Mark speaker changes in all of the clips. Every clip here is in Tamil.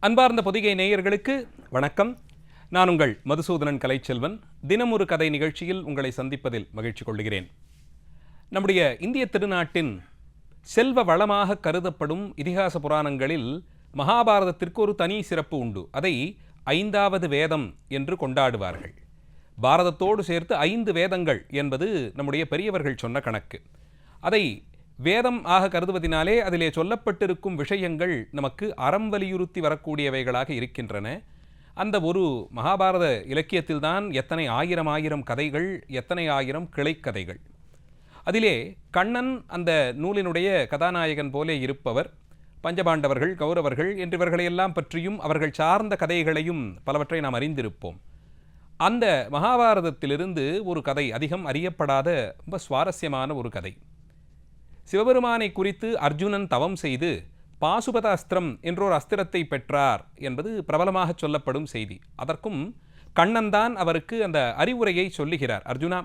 Speaker 1: அன்பார்ந்த பொதிகை நேயர்களுக்கு வணக்கம். நான் உங்கள் மதுசூதனன் கலைச்செல்வன். தினம் ஒரு கதை நிகழ்ச்சியில் உங்களை சந்திப்பதில் மகிழ்ச்சி கொள்கிறேன். நம்முடைய இந்திய திருநாட்டின் செல்வ வளமாக கருதப்படும் இதிகாச புராணங்களில் மகாபாரதத்திற்கு ஒரு தனி சிறப்பு உண்டு. அதை ஐந்தாவது வேதம் என்று கொண்டாடுவார்கள். பாரதத்தோடு சேர்த்து ஐந்து வேதங்கள் என்பது நம்முடைய பெரியவர்கள் சொன்ன கணக்கு. அதை வேதம் ஆக கருதுவதினாலே அதிலே சொல்லப்பட்டிருக்கும் விஷயங்கள் நமக்கு அறம் வலியுறுத்தி வரக்கூடியவைகளாக இருக்கின்றன. அந்த ஒரு மகாபாரத இலக்கியத்தில்தான் எத்தனை ஆயிரம் ஆயிரம் கதைகள் எத்தனை ஆயிரம் கிளைக்கதைகள். அதிலே கண்ணன் அந்த நூலினுடைய கதாநாயகன் போலே இருப்பவர். பஞ்சபாண்டவர்கள் கௌரவர்கள் என்று இவர்களையெல்லாம் பற்றியும் அவர்கள் சார்ந்த கதைகளையும் பலவற்றை நாம் அறிந்திருப்போம். அந்த மகாபாரதத்திலிருந்து ஒரு கதை அதிகம் அறியப்படாத ரொம்ப சுவாரஸ்யமான ஒரு கதை. சிவபெருமானை குறித்து அர்ஜுனன் தவம் செய்து பாசுபத அஸ்திரம் என்றொரு அஸ்திரத்தை பெற்றார் என்பது பிரபலமாக சொல்லப்படும் செய்தி. அதற்கும் கண்ணன் தான் அவருக்கு அந்த அறிவுரையை சொல்லுகிறார். அர்ஜுனா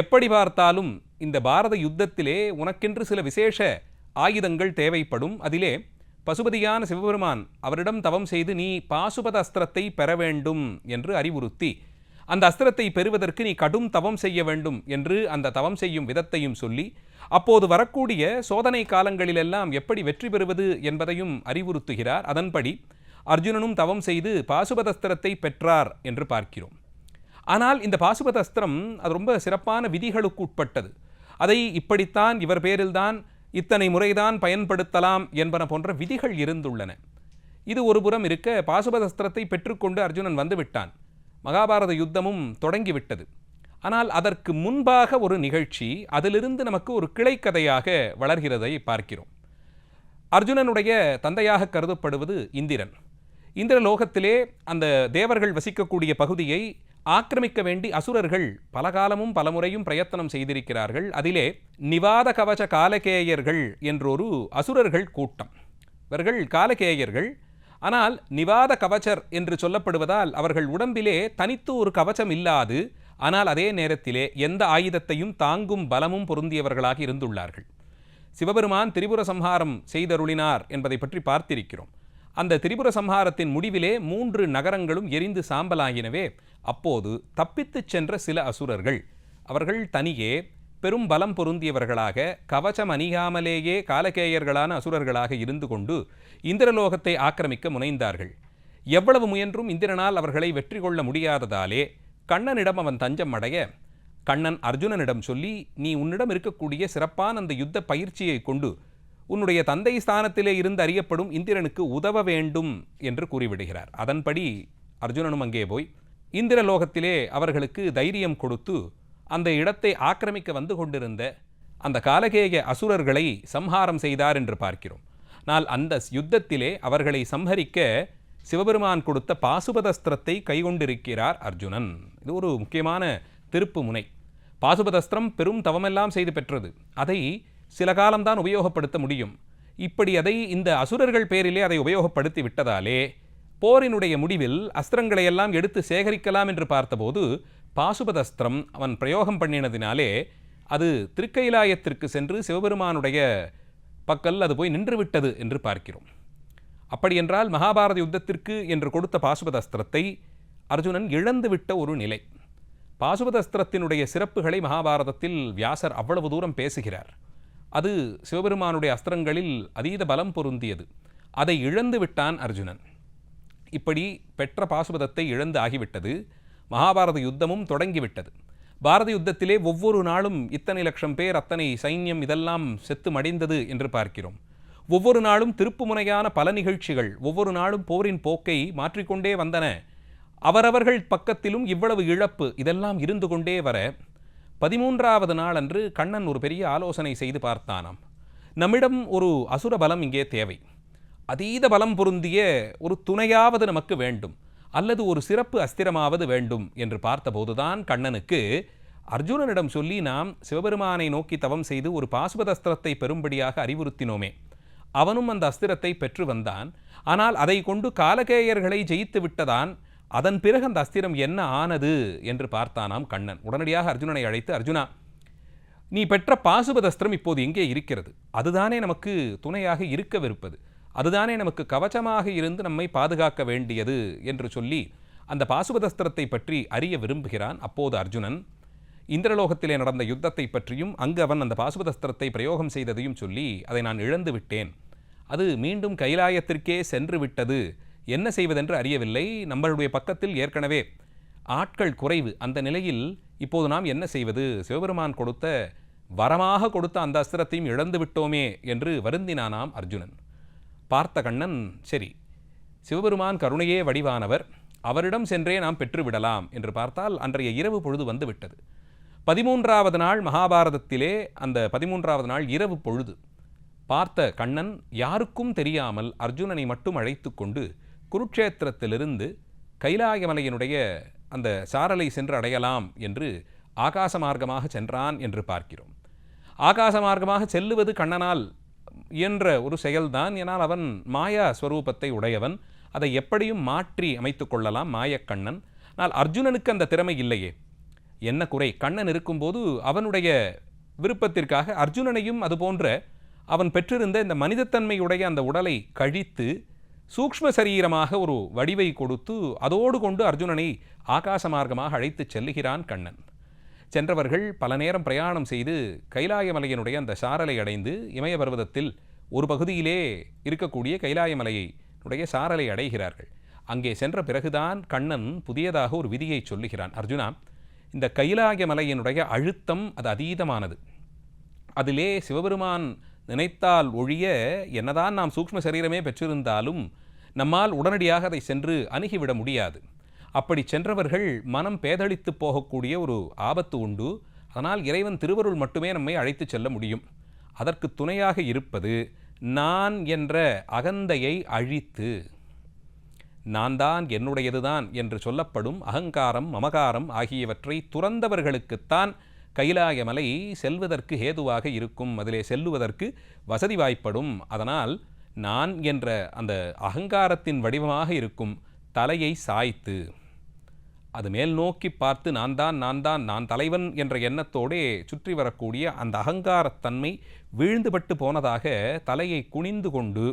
Speaker 1: எப்படி பார்த்தாலும் இந்த பாரத யுத்தத்திலே உனக்கென்று சில விசேஷ ஆயுதங்கள் தேவைப்படும். அதிலே பசுபதியான சிவபெருமான் அவரிடம் தவம் செய்து நீ பாசுபத அஸ்திரத்தை பெற வேண்டும் என்று அறிவுறுத்தி அந்த அஸ்திரத்தை பெறுவதற்கு நீ கடும் தவம் செய்ய வேண்டும் என்று அந்த தவம் செய்யும் விதத்தையும் சொல்லி அப்போது வரக்கூடிய சோதனை காலங்களிலெல்லாம் எப்படி வெற்றி பெறுவது என்பதையும் அறிவுறுத்துகிறார். அதன்படி அர்ஜுனனும் தவம் செய்து பாசுபதஸ்திரத்தை பெற்றார் என்று பார்க்கிறோம். ஆனால் இந்த பாசுபதஸ்திரம் அது ரொம்ப சிறப்பான விதிகளுக்கு உட்பட்டது. அதை இப்படித்தான் இவர் பேரில்தான் இத்தனை முறைதான் பயன்படுத்தலாம் என்பன போன்ற விதிகள் இருந்துள்ளன. இது ஒரு புறம் இருக்க பாசுபதஸ்திரத்தை பெற்றுக்கொண்டு அர்ஜுனன் வந்துவிட்டான் மகாபாரத யுத்தமும் தொடங்கிவிட்டது. ஆனால் அதற்கு முன்பாக ஒரு நிகழ்ச்சி அதிலிருந்து நமக்கு ஒரு கிளைக்கதையாக வளர்கிறதை பார்க்கிறோம். அர்ஜுனனுடைய தந்தையாக கருதப்படுவது இந்திரன். இந்திரலோகத்திலே அந்த தேவர்கள் வசிக்கக்கூடிய பகுதியை ஆக்கிரமிக்க வேண்டி அசுரர்கள் பல காலமும் பலமுறையும் பிரயத்தனம் செய்திருக்கிறார்கள். அதிலே நிவாத கவச காலகேயர்கள் என்றொரு அசுரர்கள் கூட்டம். இவர்கள் காலகேயர்கள் ஆனால் நிவாத கவச்சர் என்று சொல்லப்படுவதால் அவர்கள் உடம்பிலே தனித்து ஒரு கவச்சம் இல்லாது ஆனால் அதே நேரத்திலே எந்த ஆயுதத்தையும் தாங்கும் பலமும் பொருந்தியவர்களாக இருந்துள்ளார்கள். சிவபெருமான் திரிபுர சம்ஹாரம் செய்தருளினார் என்பதை பற்றி பார்த்திருக்கிறோம். அந்த திரிபுர சம்ஹாரத்தின் முடிவிலே மூன்று நகரங்களும் எரிந்து சாம்பலாகினவே அப்போது தப்பித்துச் சென்ற சில அசுரர்கள் அவர்கள் தனியே பெரும் பலம் பொருந்தியவர்களாக கவச்சம் அணியாமலேயே காலகேயர்களான அசுரர்களாக இருந்து கொண்டு இந்திரலோகத்தை ஆக்கிரமிக்க முனைந்தார்கள். எவ்வளவு முயன்றும் இந்திரனால் அவர்களை வெற்றி கொள்ள முடியாததாலே கண்ணனிடம் அவன் தஞ்சம் அடைய கண்ணன் அர்ஜுனனிடம் சொல்லி நீ உன்னிடம் இருக்கக்கூடிய சிறப்பான அந்த யுத்த பயிற்சியை கொண்டு உன்னுடைய தந்தை ஸ்தானத்திலே இருந்து அறியப்படும் இந்திரனுக்கு உதவ வேண்டும் என்று கூறிவிடுகிறார். அதன்படி அர்ஜுனனும் அங்கே போய் இந்திரலோகத்திலே அவர்களுக்கு தைரியம் கொடுத்து அந்த இடத்தை ஆக்கிரமிக்க வந்து கொண்டிருந்த அந்த காலகேய அசுரர்களை சம்ஹாரம் செய்தார் என்று பார்க்கிறோம். ஆனால் அந்த யுத்தத்திலே அவர்களை சம்ஹரிக்க சிவபெருமான் கொடுத்த பாசுபதஸ்திரத்தை கைகொண்டிருக்கிறார் அர்ஜுனன். இது ஒரு முக்கியமான திருப்பு முனை. பாசுபதஸ்திரம் பெரும் தவமெல்லாம் செய்து பெற்றது. அதை சில காலம்தான் உபயோகப்படுத்த முடியும். இப்படி அதை இந்த அசுரர்கள் பேரிலே அதை உபயோகப்படுத்தி விட்டதாலே போரினுடைய முடிவில் அஸ்திரங்களை எல்லாம் எடுத்து சேகரிக்கலாம் என்று பார்த்தபோது பாசுபதஸ்திரம் அவன் பிரயோகம் பண்ணினதினாலே அது திருக்கைலாயத்திற்கு சென்று சிவபெருமானுடைய பக்கல் அது போய் நின்றுவிட்டது என்று பார்க்கிறோம். அப்படியென்றால் மகாபாரத யுத்தத்திற்கு என்று கொடுத்த பாசுபதஸ்திரத்தை அர்ஜுனன் இழந்துவிட்ட ஒரு நிலை. பாசுபதஸ்திரத்தினுடைய சிறப்புகளை மகாபாரதத்தில் வியாசர் அவ்வளவு தூரம் பேசுகிறார். அது சிவபெருமானுடைய அஸ்திரங்களில் அதீத பலம் பொருந்தியது. அதை இழந்து விட்டான் அர்ஜுனன். இப்படி பெற்ற பாசுபதத்தை இழந்து ஆகிவிட்டது. மகாபாரத யுத்தமும் தொடங்கிவிட்டது. பாரத யுத்தத்திலே ஒவ்வொரு நாளும் இத்தனை லட்சம் பேர் அத்தனை சைன்யம் இதெல்லாம் செத்து மடிந்தது என்று பார்க்கிறோம். ஒவ்வொரு நாளும் திருப்புமுனையான பல நிகழ்ச்சிகள் ஒவ்வொரு நாளும் போரின் போக்கை மாற்றிக்கொண்டே வந்தன. அவரவர்கள் பக்கத்திலும் இவ்வளவு இழப்பு இதெல்லாம் இருந்து கொண்டே வர பதிமூன்றாவது நாளன்று கண்ணன் ஒரு பெரிய ஆலோசனை செய்து பார்த்தானாம். நம்மிடம் ஒரு அசுர பலம் இங்கே தேவை. அதீத பலம் பொருந்திய ஒரு துணையாவது நமக்கு வேண்டும். அல்லது ஒரு சிறப்பு அஸ்திரமாவது வேண்டும் என்று பார்த்தபோதுதான் கண்ணனுக்கு அர்ஜுனனிடம் சொல்லி நாம் சிவபெருமானை நோக்கி தவம் செய்து ஒரு பாசுபதஸ்திரத்தை பெறும்படியாக அறிவுறுத்தினோமே. அவனும் அந்த அஸ்திரத்தை பெற்று வந்தான். ஆனால் அதை கொண்டு காலகேயர்களை ஜெயித்து விட்டதான் அதன் பிறகு அந்த அஸ்திரம் என்ன ஆனது என்று பார்த்தானாம் கண்ணன். உடனடியாக அர்ஜுனனை அழைத்து அர்ஜுனா நீ பெற்ற பாசுபதஸ்திரம் இப்போது எங்கே இருக்கிறது? அதுதானே நமக்கு துணையாக இருக்கவிருப்பது. அதுதானே நமக்கு கவச்சமாக இருந்து நம்மை பாதுகாக்க வேண்டியது என்று சொல்லி அந்த பாசுபதஸ்திரத்தை பற்றி அறிய விரும்புகிறான் அப்போது அர்ஜுனன். இந்திரலோகத்திலே நடந்த யுத்தத்தை பற்றியும் அங்கு அவன் அந்த பாசுபதஸ்திரத்தை பிரயோகம் செய்ததையும் சொல்லி அதை நான் இழந்து விட்டேன். அது மீண்டும் கைலாயத்திற்கே சென்று விட்டது. என்ன செய்வதென்று அறியவில்லை. நம்மளுடைய பக்கத்தில் ஏற்கனவே ஆட்கள் குறைவு. அந்த நிலையில் இப்போது நாம் என்ன செய்வது? சிவபெருமான் கொடுத்த வரமாக கொடுத்த அந்த அஸ்திரத்தையும் இழந்து விட்டோமே என்று வருந்தினானாம் அர்ஜுனன். பார்த்த கண்ணன் சரி சிவபெருமான் கருணையே வடிவானவர் அவரிடம் சென்றே நாம் பெற்றுவிடலாம் என்று பார்த்தால் அன்றைய இரவு பொழுது வந்துவிட்டது. பதிமூன்றாவது நாள் மகாபாரதத்திலே அந்த பதிமூன்றாவது நாள் இரவு பொழுது பார்த்த கண்ணன் யாருக்கும் தெரியாமல் அர்ஜுனனை மட்டும் அழைத்து கொண்டு குருக்ஷேத்திரத்திலிருந்து கைலாயமலையினுடைய அந்த சாரலை சென்று அடையலாம் என்று ஆகாச மார்க்கமாக சென்றான் என்று பார்க்கிறோம். ஆகாச மார்க்கமாக செல்லுவது கண்ணனால் என்ற ஒரு செயல்தான். ஏனால் அவன் மாயா ஸ்வரூபத்தை உடையவன். அதை எப்படியும் மாற்றி அமைத்து கொள்ளலாம் மாயக்கண்ணன். ஆனால் அர்ஜுனனுக்கு அந்த திறமை இல்லையே. என்ன குறை? கண்ணன் இருக்கும்போது அவனுடைய விருப்பத்திற்காக அர்ஜுனனையும் அதுபோன்ற அவன் பெற்றிருந்த இந்த மனிதத்தன்மையுடைய அந்த உடலை கழித்து சூக்ஷ்ம சரீரமாக ஒரு வடிவை கொடுத்து அதோடு கொண்டு அர்ஜுனனை ஆகாச மார்க்கமாக அழைத்துச் செல்லுகிறான் கண்ணன். சென்றவர்கள் பல நேரம் பிரயாணம் செய்து கைலாயமலையினுடைய அந்த சாரலை அடைந்து இமய பர்வதத்தில் ஒரு பகுதியிலே இருக்கக்கூடிய கைலாயமலையினுடைய சாரலை அடைகிறார்கள். அங்கே சென்ற பிறகுதான் கண்ணன் புதியதாக ஒரு விதியை சொல்லுகிறான். அர்ஜுனா இந்த கைலாய மலையினுடைய அழுத்தம் அது அதீதமானது. அதிலே சிவபெருமான் நினைத்தால் ஒழிய என்னதான் நாம் சூக்ஷ்ம சரீரமே பெற்றிருந்தாலும் நம்மால் உடனடியாக அதை சென்று அணுகிவிட முடியாது. அப்படி சென்றவர்கள் மனம் பேதளித்து போகக்கூடிய ஒரு ஆபத்து உண்டு. அதனால் இறைவன் திருவருள் மட்டுமே நம்மை அழைத்துச் செல்ல முடியும். அதற்கு துணையாக இருப்பது நான் என்ற அகந்தையை அழித்து நான் தான் என்னுடையதுதான் என்று சொல்லப்படும் அகங்காரம் மமகாரம் ஆகியவற்றை துறந்தவர்களுக்குத்தான் கைலாய மலை செல்வதற்கு ஹேதுவாக இருக்கும். அதிலே செல்லுவதற்கு வசதி வாய்ப்படும். அதனால் நான் என்ற அந்த அகங்காரத்தின் வடிவமாக இருக்கும் தலையை சாய்த்து அது மேல் நோக்கி பார்த்து நான் தான் நான் தான் நான் தலைவன் என்ற எண்ணத்தோடே சுற்றி வரக்கூடிய அந்த அகங்காரத்தன்மை வீழ்ந்துபட்டு போனதாக தலையை குனிந்து கொண்டு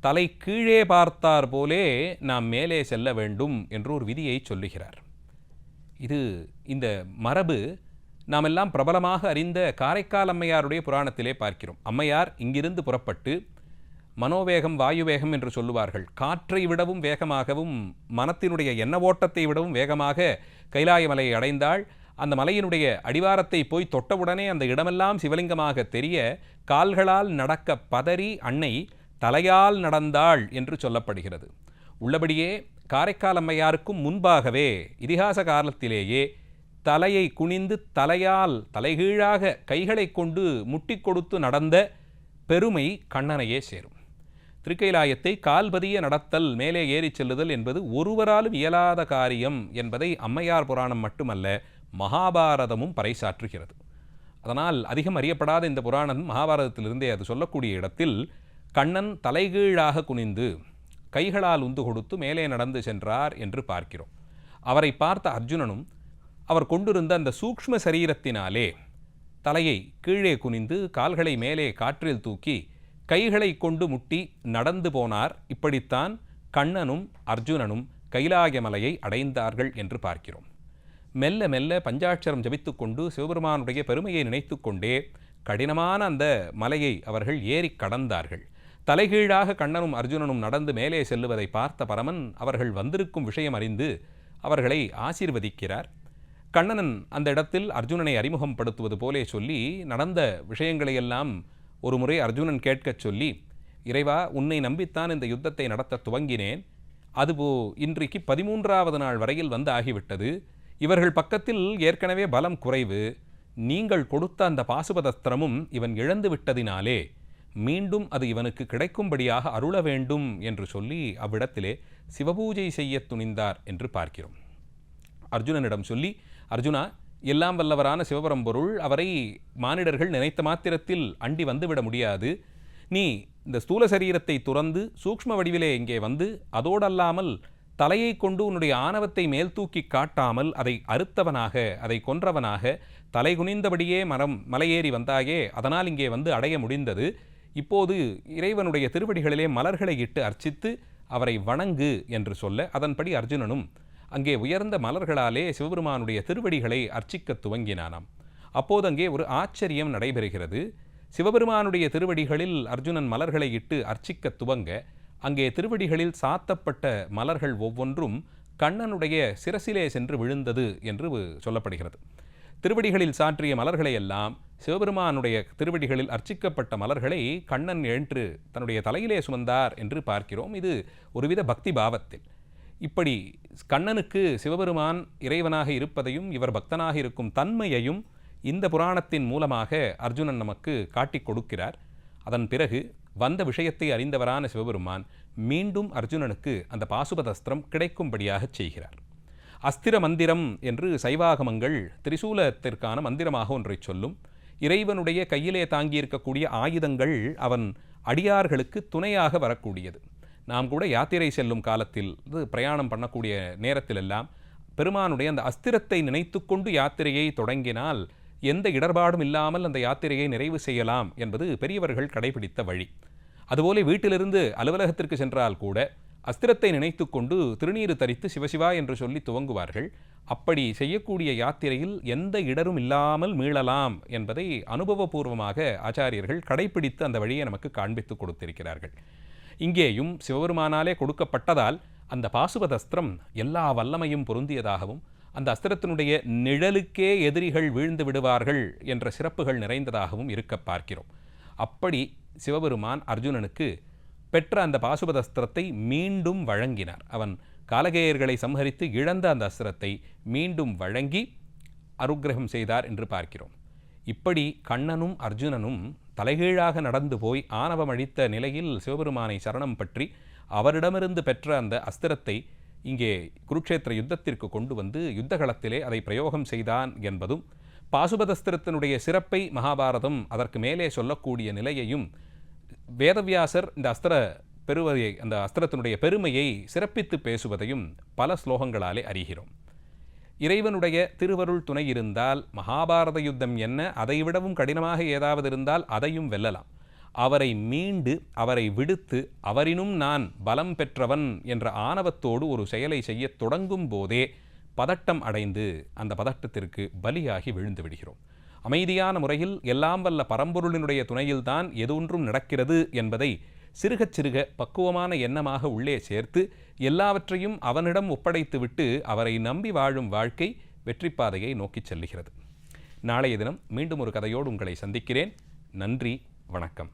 Speaker 1: தலை கீழே பார்த்தார் போலே நாம் மேலே செல்ல வேண்டும் என்று ஒரு விதியை சொல்லுகிறார். இது இந்த மரபு நாம் எல்லாம் பிரபலமாக அறிந்த காரைக்கால் அம்மையாருடைய புராணத்திலே பார்க்கிறோம். அம்மையார் இங்கிருந்து புறப்பட்டு மனோவேகம் வாயுவேகம் என்று சொல்லுவார்கள். காற்றை விடவும் வேகமாகவும் மனத்தினுடைய எண்ண ஓட்டத்தை விடவும் வேகமாக கைலாய மலையை அடைந்தாள். அந்த மலையினுடைய அடிவாரத்தை போய் தொட்டவுடனே அந்த இடமெல்லாம் சிவலிங்கமாக தெரிய கால்களால் நடக்க பதறி அன்னை தலையால் நடந்தாள் என்று சொல்லப்படுகிறது. உள்ளபடியே காரைக்கால் அம்மையாருக்கும் முன்பாகவே இதிகாச காலத்திலேயே தலையை குனிந்து தலையால் தலைகீழாக கைகளை கொண்டு முட்டி கொடுத்து நடந்த பெருமை கண்ணனையே சேரும். திருக்கைலாயத்தை கால்பதிய நடத்தல் மேலே ஏறிச் செல்லுதல் என்பது ஒருவராலும் இயலாத காரியம் என்பதை அம்மையார் புராணம் மட்டுமல்ல மகாபாரதமும் பறைசாற்றுகிறது. அதனால் அதிகம் அறியப்படாத இந்த புராணம் மகாபாரதத்திலிருந்தே அது சொல்லக்கூடிய இடத்தில் கண்ணன் தலைகீழாக குனிந்து கைகளால் உந்து கொடுத்து மேலே நடந்து சென்றார் என்று பார்க்கிறோம். அவரை பார்த்த அர்ஜுனனும் அவர் கொண்டிருந்த அந்த சூக்ஷ்ம சரீரத்தினாலே தலையை கீழே குனிந்து கால்களை மேலே காற்றில் தூக்கி கைகளை கொண்டு முட்டி நடந்து போனார். இப்படித்தான் கண்ணனும் அர்ஜுனனும் கைலாயமலையை அடைந்தார்கள் என்று பார்க்கிறோம். மெல்ல மெல்ல பஞ்சாட்சரம் ஜபித்துக்கொண்டு சிவபெருமானுடைய பெருமையை நினைத்து கொண்டே கடினமான அந்த மலையை அவர்கள் ஏறி கடந்தார்கள். தலைகீழாக கண்ணனும் அர்ஜுனனும் நடந்து மேலே செல்லுவதை பார்த்த பரமன் அவர்கள் வந்திருக்கும் விஷயம் அறிந்து அவர்களை ஆசீர்வதிக்கிறார். கண்ணனன் அந்த இடத்தில் அர்ஜுனனை அறிமுகப்படுத்துவது போலே சொல்லி நடந்த விஷயங்களையெல்லாம் ஒரு முறை அர்ஜுனன் கேட்கச் சொல்லி இறைவா உன்னை நம்பித்தான் இந்த யுத்தத்தை நடத்த துவங்கினேன். அதுபோ இன்றைக்கு பதிமூன்றாவது நாள் வரையில் வந்து ஆகிவிட்டது. இவர்கள் பக்கத்தில் ஏற்கனவே பலம் குறைவு. நீங்கள் கொடுத்த அந்த பாசுபதஸ்திரமும் இவன் இழந்து விட்டதினாலே மீண்டும் அது இவனுக்கு கிடைக்கும்படியாக அருள வேண்டும் என்று சொல்லி அவ்விடத்திலே சிவபூஜை செய்ய துணிந்தார் என்று பார்க்கிறோம். அர்ஜுனனிடம் சொல்லி அர்ஜுனா எல்லாம் வல்லவரான சிவபரம்பொருள் அவரை மானிடர்கள் நினைத்த மாத்திரத்தில் அண்டி வந்துவிட முடியாது. நீ இந்த ஸ்தூல சரீரத்தை துறந்து சூக்ஷ்ம வடிவிலே இங்கே வந்து அதோடல்லாமல் தலையை கொண்டு உன்னுடைய ஆணவத்தை மேல் தூக்கி காட்டாமல் அதை அறுத்தவனாக அதை கொன்றவனாக தலை குனிந்தபடியே மரம் மலையேறி வந்தாயே அதனால் இங்கே வந்து அடைய முடிந்தது. இப்போது இறைவனுடைய திருவடிகளிலே மலர்களை இட்டு அர்ச்சித்து அவரை வணங்கு என்று சொல்ல அதன்படி அர்ஜுனனும் அங்கே உயர்ந்த மலர்களாலே சிவபெருமானுடைய திருவடிகளை அர்ச்சிக்கத் துவங்கினானாம். அப்போது அங்கே ஒரு ஆச்சரியம் நடைபெறுகிறது. சிவபெருமானுடைய திருவடிகளில் அர்ஜுனன் மலர்களை இட்டு அர்ச்சிக்க துவங்க அங்கே திருவடிகளில் சாத்தப்பட்ட மலர்கள் ஒவ்வொன்றும் கண்ணனுடைய சிரசிலே சென்று விழுந்தது என்று சொல்லப்படுகிறது. திருவடிகளில் சாற்றிய மலர்களை எல்லாம் சிவபெருமானுடைய திருவடிகளில் அர்ச்சிக்கப்பட்ட மலர்களை கண்ணன் என்று தன்னுடைய தலையிலே சுமந்தார் என்று பார்க்கிறோம். இது ஒருவித பக்தி பாவத்தில். இப்படி கண்ணனுக்கு சிவபெருமான் இறைவனாக இருப்பதையும் இவர் பக்தனாக இருக்கும் தன்மையையும் இந்த புராணத்தின் மூலமாக அர்ஜுனன் நமக்கு காட்டிக் கொடுக்கிறார். அதன் பிறகு வந்த விஷயத்தை அறிந்தவரான சிவபெருமான் மீண்டும் அர்ஜுனனுக்கு அந்த பாசுபதஸ்திரம் கிடைக்கும்படியாக செய்கிறார். அஸ்திர மந்திரம் என்று சைவாகமங்கள் திரிசூலத்திற்கான மந்திரமாக ஒன்றை சொல்லும். இறைவனுடைய கையிலே தாங்கியிருக்கக்கூடிய ஆயுதங்கள் அவன் அடியார்களுக்கு துணையாக வரக்கூடியது. நாம் கூட யாத்திரை செல்லும் காலத்தில் இது பிரயாணம் பண்ணக்கூடிய நேரத்திலெல்லாம் பெருமானுடைய அந்த அஸ்திரத்தை நினைத்து கொண்டு யாத்திரையை தொடங்கினால் எந்த இடர்பாடும் இல்லாமல் அந்த யாத்திரையை நிறைவு செய்யலாம் என்பது பெரியவர்கள் கடைபிடித்த வழி. அதுபோல வீட்டிலிருந்து அலுவலகத்திற்கு சென்றால் கூட அஸ்திரத்தை நினைத்து கொண்டு திருநீறு தரித்து சிவசிவா என்று சொல்லி துவங்குவார்கள். அப்படி செய்யக்கூடிய யாத்திரையில் எந்த இடரும் இல்லாமல் மீளலாம் என்பதை அனுபவபூர்வமாக ஆச்சாரியர்கள் கடைபிடித்து அந்த வழியை நமக்கு காண்பித்து கொடுத்திருக்கிறார்கள். இங்கேயும் சிவபெருமானாலே கொடுக்கப்பட்டதால் அந்த பாசுபத அஸ்திரம் எல்லா வல்லமையும் பொருந்தியதாகவும் அந்த அஸ்திரத்தினுடைய நிழலுக்கே எதிரிகள் வீழ்ந்து விடுவார்கள் என்ற சிறப்புகள் நிறைந்ததாகவும் இருக்க பார்க்கிறோம். அப்படி சிவபெருமான் அர்ஜுனனுக்கு பெற்ற அந்த பாசுபத அஸ்திரத்தை மீண்டும் வழங்கினார். அவன் காலகேயர்களை சம்ஹரித்து இழந்த அந்த அஸ்திரத்தை மீண்டும் வழங்கி அருக்கிரகம் செய்தார் என்று பார்க்கிறோம். இப்படி கண்ணனும் அர்ஜுனனும் தலைகீழாக நடந்து போய் ஆணவமழித்த நிலையில் சிவபெருமானை சரணம் பற்றி அவரிடமிருந்து பெற்ற அந்த அஸ்திரத்தை இங்கே குருக்ஷேத்திர யுத்தத்திற்கு கொண்டு வந்து யுத்தகளத்திலே அதை பிரயோகம் செய்தான் என்பதும் பாசுபதஸ்திரத்தினுடைய சிறப்பை மகாபாரதம் அதற்கு மேலே சொல்லக்கூடிய நிலையையும் வேதவியாசர் இந்த அஸ்திர பெறுவதை அந்த அஸ்திரத்தினுடைய பெருமையை சிறப்பித்து பேசுவதையும் பல ஸ்லோகங்களாலே அறிகிறோம். இறைவனுடைய திருவருள் துணை இருந்தால் மகாபாரத யுத்தம் என்ன? அதைவிடவும் கடினமாக ஏதாவது இருந்தால் அதையும் வெல்லலாம். அவரை மீண்டு அவரை விடுத்து அவரினும் நான் பலம் பெற்றவன் என்ற ஆணவத்தோடு ஒரு செயலை செய்யத் தொடங்கும் போதே பதட்டம் அடைந்து அந்த பதட்டத்திற்கு பலியாகி விழுந்து விடுகிறோம். அமைதியான முறையில் எல்லாம் வல்ல பரம்பொருளினுடைய துணையில்தான் எதொன்றும் நடக்கிறது என்பதை சிறுகச் சிறுக பக்குவமான எண்ணமாக உள்ளே சேர்த்து எல்லாவற்றையும் அவனிடம் ஒப்படைத்துவிட்டு அவரை நம்பி வாழும் வாழ்க்கை வெற்றிப்பாதையை நோக்கிச் செல்லுகிறது. நாளைய தினம் மீண்டும் ஒரு கதையோடு உங்களை சந்திக்கிறேன். நன்றி வணக்கம்.